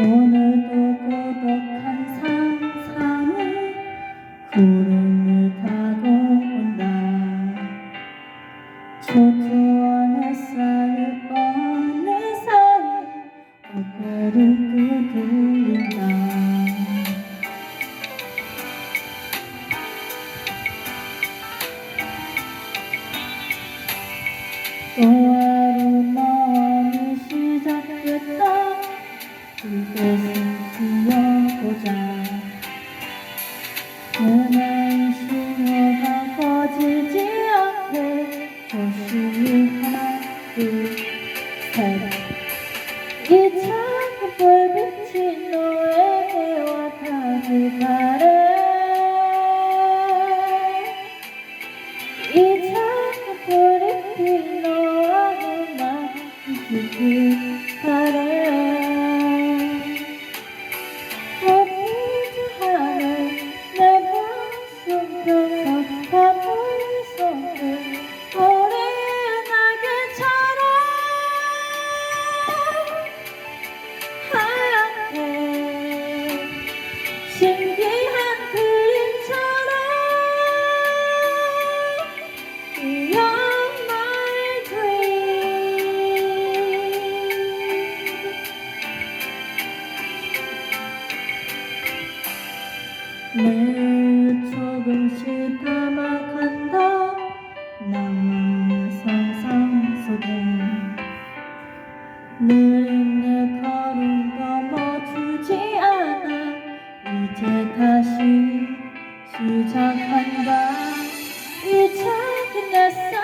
오늘도 고독한 상상은 구름을 타고 온다. 초조한 햇살을 어느 사이 어깨를 두드린다. 또 하루 마음이 시작됐다 이곳은 쉬어보자 눈의 신호가 꺼지지 않게 조심히 하나 둘셋이 작은 불빛이 너에게와 닿길 바래 이 작은 불빛이 나만 지길 바래 늘 조금씩 담아간다. 남은 상상 속에 늘내 걸음과 멈추지 않아. 이제 다시 시작한다. 이제 끝났어.